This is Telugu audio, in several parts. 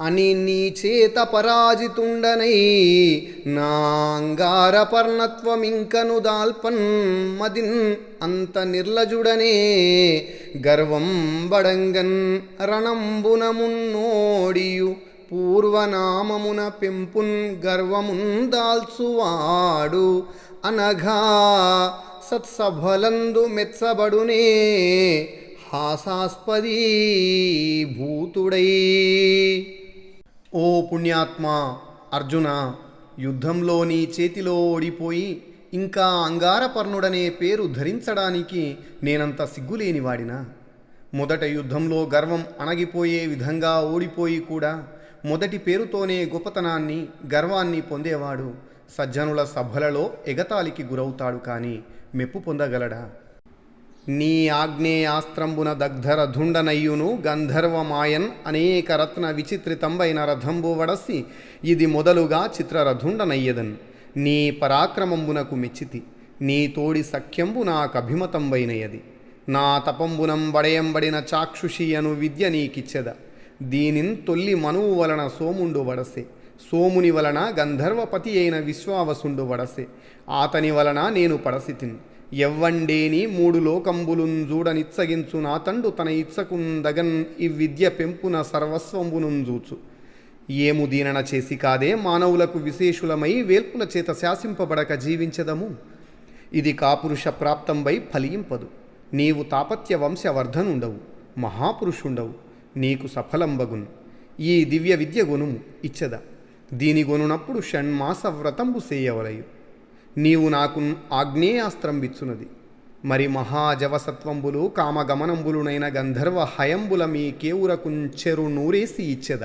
అని నీ చేత పరాజితుండనై నాంగార పర్ణత్వమింకను దాల్పన్ మదిన్ అంత నిర్లజుడనే గర్వం బడంగన్ రణంబున మున్నోడియు పూర్వనామమున పెంపున్ గర్వమున్ దాల్చువాడు అనఘా సత్సభలందు మెచ్చబడునే హాసాస్పదీ భూతుడై. ఓ పుణ్యాత్మ అర్జున యుద్ధంలో నీ చేతిలో ఓడిపోయి ఇంకా అంగారపర్ణుడనే పేరు ధరించడానికి నేనంత సిగ్గులేనివాడినా? మొదట యుద్ధంలో గర్వం అణగిపోయే విధంగా ఓడిపోయి కూడా మొదటి పేరుతోనే గొప్పతనాన్ని గర్వాన్ని పొందేవాడు సజ్జనుల సభలలో ఎగతాళికి గురవుతాడు కానీ మెప్పు పొందగలడా? నీ ఆగ్నేయాస్త్రంబున దగ్ధర ధుండనయ్యును గంధర్వమాయన్ అనేక రత్న విచిత్రితంబైన రథంబు వడసి ఇది మొదలుగా చిత్రరథుండనయ్యదన్ నీ పరాక్రమంబునకు మెచ్చితి నీ తోడి సఖ్యంబు నాకభిమతంబైనయది నా తపంబునం వడయంబడిన చాక్షుషి అను విద్య నీకిచ్చెద. దీనిన్ తొల్లి మనువు వలన సోముండు వడసే. సోముని వలన గంధర్వపతి అయిన విశ్వావసుండు వడసే. ఆతని వలన నేను పడసితిన్. ఎవ్వండేని మూడు లోకంబులున్ జూడనిచ్చగించు నా తండు తన ఇచ్చకుందగన్ ఈ విద్య పెంపున సర్వస్వంబునుంజూచు ఏము దీనన చేసి కాదే మానవులకు విశేషులమై వేల్పుల చేత శాసింపబడక జీవించదము. ఇది కాపురుష ప్రాప్తంపై ఫలింపదు. నీవు తాపత్య వంశవర్ధనుండవు. మహాపురుషుండవు. నీకు సఫలంబగున్. ఈ దివ్య విద్య గొనుము. ఇచ్చద. దీని గొనునప్పుడు షణ్మాస వ్రతంబు చేయవలయు నీవు నాకు ఆగ్నేయాస్త్రం బిచ్చునది మరి మహాజవసత్వంబులు కామగమనంబులునైన గంధర్వ హయంబుల మీ కేవురకుంచెరు నూరేసి ఇచ్చెద.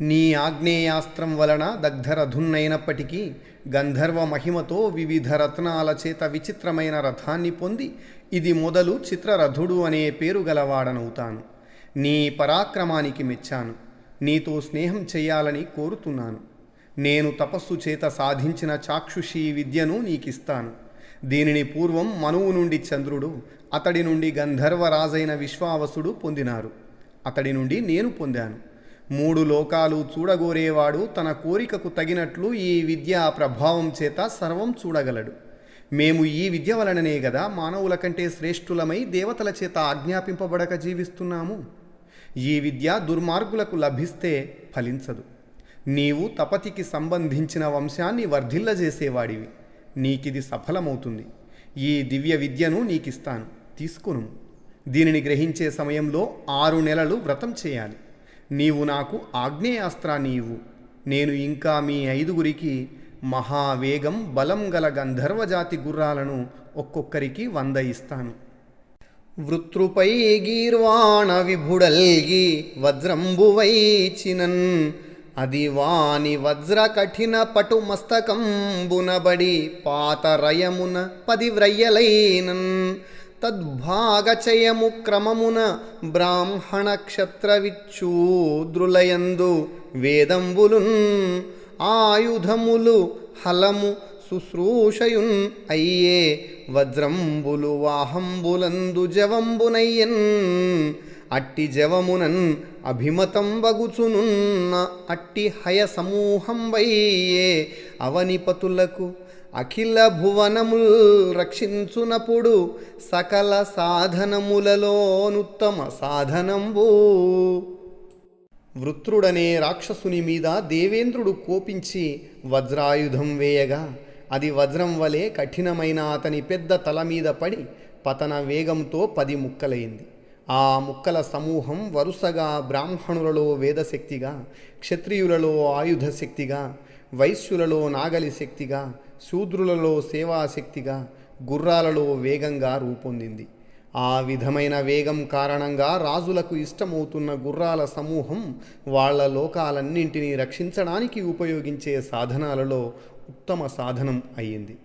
నీ ఆగ్నేయాస్త్రం వలన దగ్ధరథున్నైనప్పటికీ గంధర్వ మహిమతో వివిధ రత్నాల చేత విచిత్రమైన రథాన్ని పొంది ఇది మొదలు చిత్రరథుడు అనే పేరు గలవాడనవుతాను. నీ పరాక్రమానికి మెచ్చాను. నీతో స్నేహం చెయ్యాలని కోరుతున్నాను. నేను తపస్సు చేత సాధించిన చాక్షుషీ విద్యను నీకిస్తాను. దీనిని పూర్వం మనువు నుండి చంద్రుడు అతడి నుండి గంధర్వరాజైన విశ్వావసుడు పొందినారు. అతడి నుండి నేను పొందాను. మూడు లోకాలు చూడగోరేవాడు తన కోరికకు తగినట్లు ఈ విద్యా ప్రభావం చేత సర్వం చూడగలడు. మేము ఈ విద్య వలననే గదా మానవుల కంటే శ్రేష్ఠులమై దేవతల చేత ఆజ్ఞాపింపబడక జీవిస్తున్నాము. ఈ విద్య దుర్మార్గులకు లభిస్తే ఫలించదు. నీవు తపతికి సంబంధించిన వంశాన్ని వర్ధిల్లజేసేవాడివి. నీకిది సఫలమవుతుంది. ఈ దివ్య విద్యను నీకిస్తాను. తీసుకును దీనిని గ్రహించే సమయంలో ఆరు నెలలు వ్రతం చేయాలి. నీవు నాకు ఆగ్నేయాస్త్రాన్ని ఇవ్వు. నేను ఇంకా మీ ఐదుగురికి మహావేగం బలం గల గంధర్వజాతి గుర్రాలను ఒక్కొక్కరికి వంద ఇస్తాను. వృత్రుపై గీర్వాణ విభుడల్గి వజ్రంబువైచినన్ అది వాని వజ్ర కఠిన పటు మస్తకంబునబడి పాతరయమున పదివ్రయ్యలైనన్ తద్భాగచయము క్రమమున బ్రాహ్మణ క్షత్రవిచ్చూద్రులయందు వేదంబులున్ ఆయుధములు హలము శుశ్రూషయున్ అయ్యే వజ్రంబులు వాహంబులందు జవంబునయ్యన్ అట్టి జవమునన్ అభిమతం బగుచునున్న అట్టి హయ సమూహంబయ్యే అవనిపతులకు అఖిల భువనముల్ రక్షించునప్పుడు సకల సాధనములలోనుత్తమ సాధనంబు. వృత్రుడనే రాక్షసుని మీద దేవేంద్రుడు కోపించి వజ్రాయుధం వేయగా అది వజ్రం వలె కఠినమైన అతని పెద్ద తల మీద పడి పతన వేగంతో పది ముక్కలైంది. ఆ ముక్కల సమూహం వరుసగా బ్రాహ్మణులలో వేదశక్తిగా క్షత్రియులలో ఆయుధ శక్తిగా వైశ్యులలో నాగలి శక్తిగా శూద్రులలో సేవాశక్తిగా గుర్రాలలో వేగంగా రూపొందింది. ఆ విధమైన వేగం కారణంగా రాజులకు ఇష్టమవుతున్న గుర్రాల సమూహం వాళ్ళ లోకాలన్నింటినీ రక్షించడానికి ఉపయోగించే సాధనాలలో ఉత్తమ సాధనం అయ్యింది.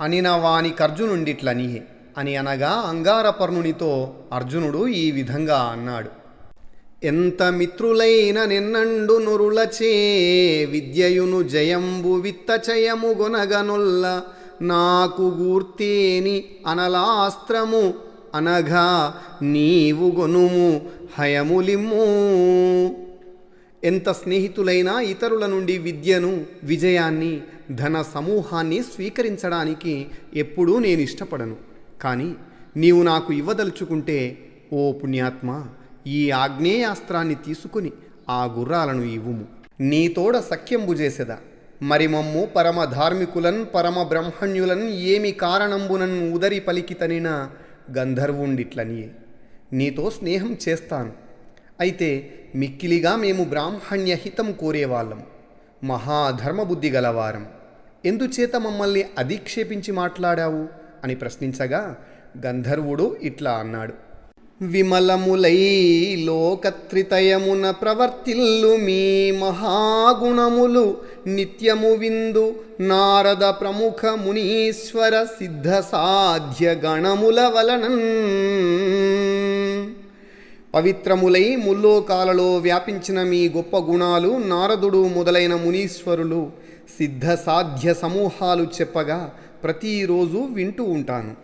అనిన వాని కర్జునుండిట్లని అని అనగా అంగారపర్ణునితో అర్జునుడు ఈ విధంగా అన్నాడు. ఎంత మిత్రులైన నిన్నండు నురులచే విద్యయును జయంబు విత్తచయము గొనగనొల్ల నాకు గూర్తేని అనలాస్త్రము అనగా నీవు గొనుము హయములిమ్ము. ఎంత స్నేహితులైనా ఇతరుల నుండి విద్యను విజయాన్ని ధన సమూహాన్ని స్వీకరించడానికి ఎప్పుడూ నేను ఇష్టపడను. కానీ నీవు నాకు ఇవ్వదలుచుకుంటే ఓ పుణ్యాత్మ ఈ ఆగ్నేయాస్త్రాన్ని తీసుకుని ఆ గుర్రాలను ఇవ్వుము. నీ తోడ సఖ్యంబు చేసెదా. మరి మమ్ము పరమ ధార్మికులన్ పరమ బ్రహ్మణ్యులన్ ఏమి కారణంబునన్ ఉదరి పలికితనిన గంధర్వుండిట్లనియే. నీతో స్నేహం చేస్తాను. అయితే మిక్కిలిగా మేము బ్రాహ్మణ్య హితం కోరేవాళ్ళం. మహాధర్మబుద్ధి గలవారం. ఎందుచేత మమ్మల్ని అధిక్షేపించి మాట్లాడావు? అని ప్రశ్నించగా గంధర్వుడు ఇట్లా అన్నాడు విమలములై లోకత్రితయమున ప్రవర్తిల్లు మీ మహాగుణములు. నిత్యము విందు నారద ప్రముఖ మునీశ్వర సిద్ధ సాధ్య గణముల వలనన్. పవిత్రములై ముల్లోకాలలో వ్యాపించిన మీ గొప్ప గుణాలు నారదుడు మొదలైన మునీశ్వరులు సిద్ధ సాధ్య సమూహాలు చెప్పగా ప్రతిరోజు వింటూ ఉంటాను.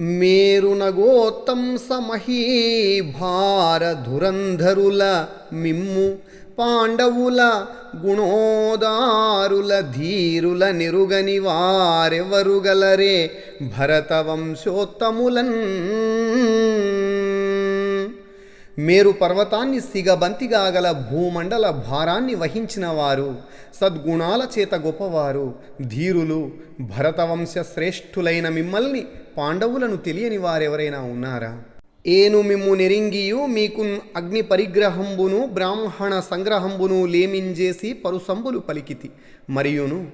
మేరునగోత్తం సమహీ భారధురంధరుల మిమ్ము పాండవుల గుణోదారుల ధీరుల నిరుగని వారెవరుగలరే భరతవంశోత్తములన్ మేరు పర్వతాన్ని సిగబంతిగా గల భూమండల భారాన్ని వహించిన వారు సద్గుణాల చేత గొప్పవారు. ధీరులు భరతవంశ శ్రేష్ఠులైన మిమ్మల్ని పాండవులను తెలియని వారెవరైనా ఉన్నారా? ఏను మిమ్ము నెరింగియు మీకు అగ్ని పరిగ్రహంబును బ్రాహ్మణ సంగ్రహంబును లేమింజేసి పరుసంబులు పలికితి. మరియును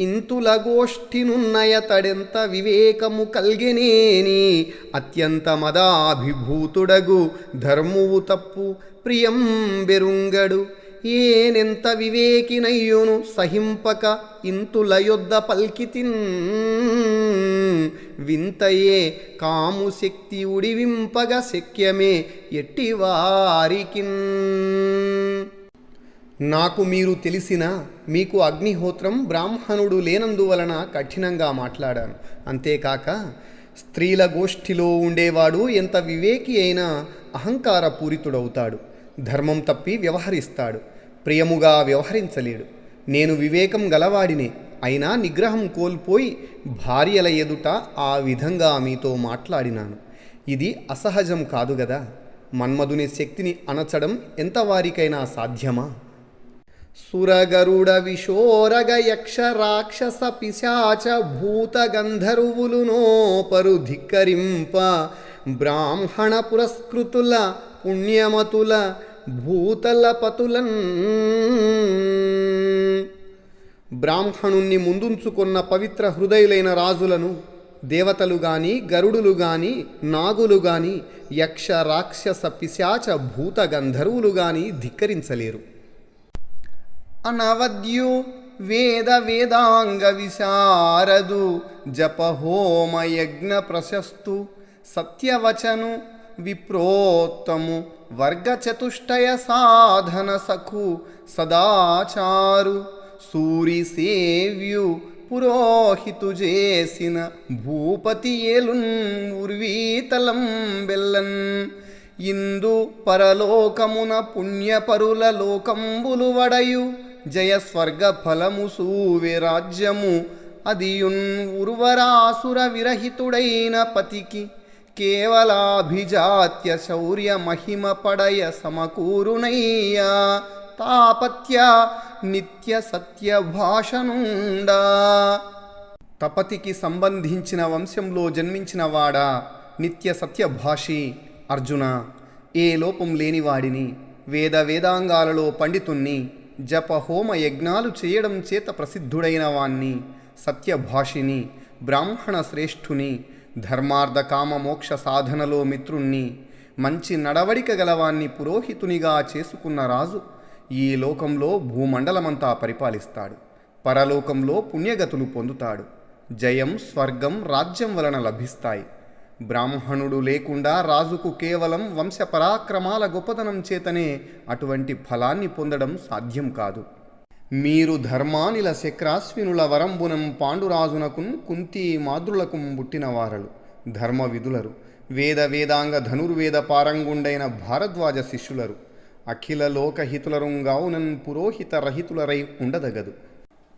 ఇంతులగోష్ఠినున్నయ తడెంత వివేకము కల్గెనేని. అత్యంత మదాభిభూతుడగు ధర్మువు తప్పు ప్రియం బెరుంగడు. ఏనెంత వివేకినయ్యును సహింపక ఇంతులయొద్ద పల్కితిన్. వింతయే కాము శక్తి ఉడివింపగ శక్యమే ఎట్టివారికిన్ నాకు మీరు తెలిసిన మీకు అగ్నిహోత్రం బ్రాహ్మణుడు లేనందువలన కఠినంగా మాట్లాడాను. అంతేకాక స్త్రీల గోష్ఠిలో ఉండేవాడు ఎంత వివేకి అయినా అహంకార పూరితుడవుతాడు ధర్మం తప్పి వ్యవహరిస్తాడు. ప్రియముగా వ్యవహరించలేడు. నేను వివేకం గలవాడినే. అయినా నిగ్రహం కోల్పోయి భార్యల ఎదుట ఆ విధంగా మీతో మాట్లాడినాను. ఇది అసహజం కాదు గదా. మన్మధుని శక్తిని అణచడం ఎంతవారికైనా సాధ్యమా? సురగరుడ విశోరగ యక్ష రాక్షస పిశాచ భూత గంధర్వులు నోపరు ధిక్కరింప బ్రాహ్మణ పురస్కృతుల పుణ్యమతుల భూతల పతులన్ బ్రాహ్మణుణ్ణి ముందుంచుకున్న పవిత్ర హృదయులైన రాజులను దేవతలు గాని గరుడులు గాని నాగులు గాని యక్ష రాక్షస పిశాచ భూత గంధర్వులు గాని ధిక్కరించలేరు. అనవద్యు వేద వేదాంగ విశారదు జప హోమ యజ్ఞ ప్రశస్తు సత్యవచను విప్రోత్తము వర్గచతుష్టయ సాధన సఖు సదాచారు సూరి సేవ్యు పురోహితు చేసిన భూపతి ఏలున్ ఉర్వీతలం బెల్లన్. ఇందు పరలోకమున పుణ్యపరుల లోకంబులు వడయు జయ స్వర్గ ఫలము సూవె రాజ్యము. అదియున్ ఉర్వరాసుర విరహితుడైన పతికి కేవలాభిజాత్య శౌర్య మహిమ పడయ సమకూరునయ్యా. తాపత్య నిత్య సత్య భాషనుండా. తపతికి సంబంధించిన వంశంలో జన్మించిన వాడా నిత్య సత్యభాషి అర్జున. ఏ లోపం లేనివాడిని వేద వేదాంగాలలో పండితుణ్ణి జప హోమ యజ్ఞాలు చేయడం చేత ప్రసిద్ధుడైన వాణ్ణి సత్యభాషిని బ్రాహ్మణ శ్రేష్ఠుని ధర్మార్థ కామ మోక్ష సాధనలో మిత్రుణ్ణి మంచి నడవడిక గలవాణ్ణి పురోహితునిగా చేసుకున్న రాజు ఈ లోకంలో భూమండలమంతా పరిపాలిస్తాడు. పరలోకంలో పుణ్యగతులు పొందుతాడు. జయం స్వర్గం రాజ్యం వలన లభిస్తాయి. బ్రాహ్మణుడు లేకుండా రాజుకు కేవలం వంశ పరాక్రమాల గొప్పతనం చేతనే అటువంటి ఫలాన్ని పొందడం సాధ్యం కాదు. మీరు ధర్మానిల శక్రాశ్వినుల వరంబునం పాండురాజునకున్ కుంతి మాతృలకు పుట్టినవారలు ధర్మ విధులరు వేద వేదాంగ ధనుర్వేద పారంగుండైన భారద్వాజ శిష్యులరు అఖిల లోకహితులరుంగావునన్ పురోహిత రహితులరై ఉండదగదు.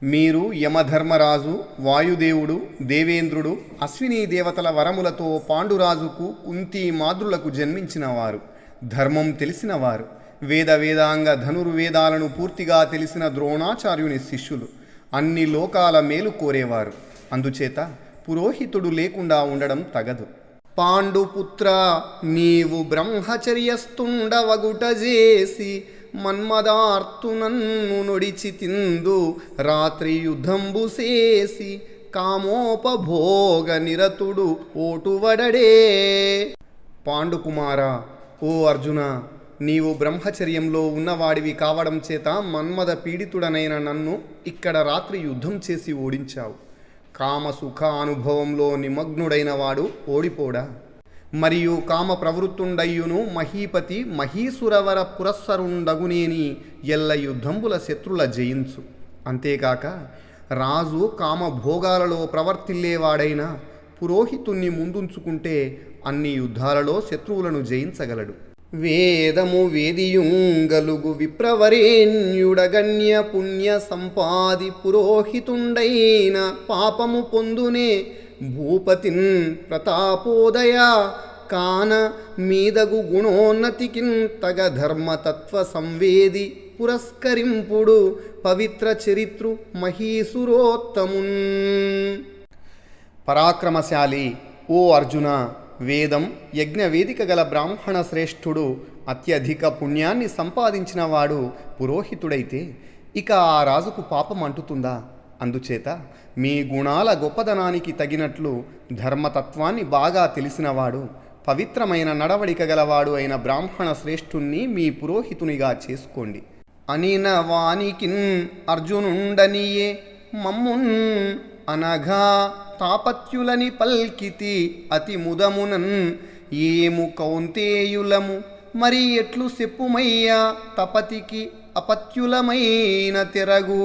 మీరు యమధర్మరాజు వాయుదేవుడు దేవేంద్రుడు అశ్విని దేవతల వరములతో పాండురాజుకు కుంతి మాద్రులకు జన్మించినవారు. ధర్మం తెలిసినవారు. వేద వేదాంగ ధనుర్వేదాలను పూర్తిగా తెలిసిన ద్రోణాచార్యుని శిష్యులు. అన్ని లోకాల మేలు కోరేవారు. అందుచేత పురోహితుడు లేకుండా ఉండడం తగదు. పాండుపుత్ర నీవు బ్రహ్మచర్యస్తుండవగుట చేసి మన్మదార్తునన్ను నొడిచి తిందు రాత్రి యుద్ధంబు చేసి కామోపభోగ నిరతుడు ఓటువడడే పాండుకుమార ఓ అర్జున నీవు బ్రహ్మచర్యంలో ఉన్నవాడివి కావడం చేత మన్మద పీడితుడనైన నన్ను ఇక్కడ రాత్రి యుద్ధం చేసి ఓడించావు. కామసుఖ అనుభవంలో నిమగ్నుడైన వాడు ఓడిపోడా? మరియు కామ ప్రవృత్తుండయ్యును మహీపతి మహీసురవర పురస్సరుండగునేని ఎల్ల యుద్ధంబుల శత్రుల జయించు. అంతేకాక రాజు కామ భోగాలలో ప్రవర్తిల్లేవాడైన పురోహితుణ్ణి ముందుంచుకుంటే అన్ని యుద్ధాలలో శత్రువులను జయించగలడు. వేదము వేదియుంగలుగు విప్రవరేణ్యుడగణ్య పుణ్య సంపాది పురోహితుండైన పాపము పొందునే భూపతిన్ ప్రతాపోదయ కాన మీదగు గుణోన్నతికిన్ తగ ధర్మతత్వ సంవేది పురస్కరింపుడు పవిత్ర చరిత్రు మహీసురోత్తమున్. పరాక్రమశాలి ఓ అర్జున వేదం యజ్ఞవేదిక గల బ్రాహ్మణ శ్రేష్ఠుడు అత్యధిక పుణ్యాన్ని సంపాదించినవాడు పురోహితుడైతే ఇక ఆ రాజుకు పాపం అంటుతుందా? అందుచేత మీ గుణాల గొప్పదనానికి తగినట్లు ధర్మతత్వాన్ని బాగా తెలిసినవాడు పవిత్రమైన నడవడిక గలవాడు అయిన బ్రాహ్మణ శ్రేష్ఠుణ్ణి మీ పురోహితునిగా చేసుకోండి. అనిన వానికిన్ అర్జునుండనియే మమ్మున్ అనగా తాపత్యులని పల్కితి అతి ముదమునన్ ఏము కౌంతేయులము? మరి ఎట్లు చెప్పుమయ్యా తపతికి అపత్యులమైన తిరగు?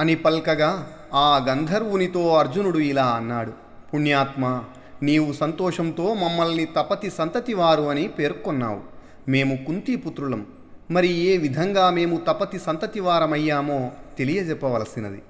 అని పల్కగా ఆ గంధర్వునితో అర్జునుడు ఇలా అన్నాడు పుణ్యాత్మ నీవు సంతోషంతో మమ్మల్ని తపతి సంతతి వారు అని పేర్కొన్నావు. మేము కుంతిపుత్రులం మరి ఏ విధంగా మేము తపతి సంతతి వారమయ్యామో తెలియజెప్పవలసినది.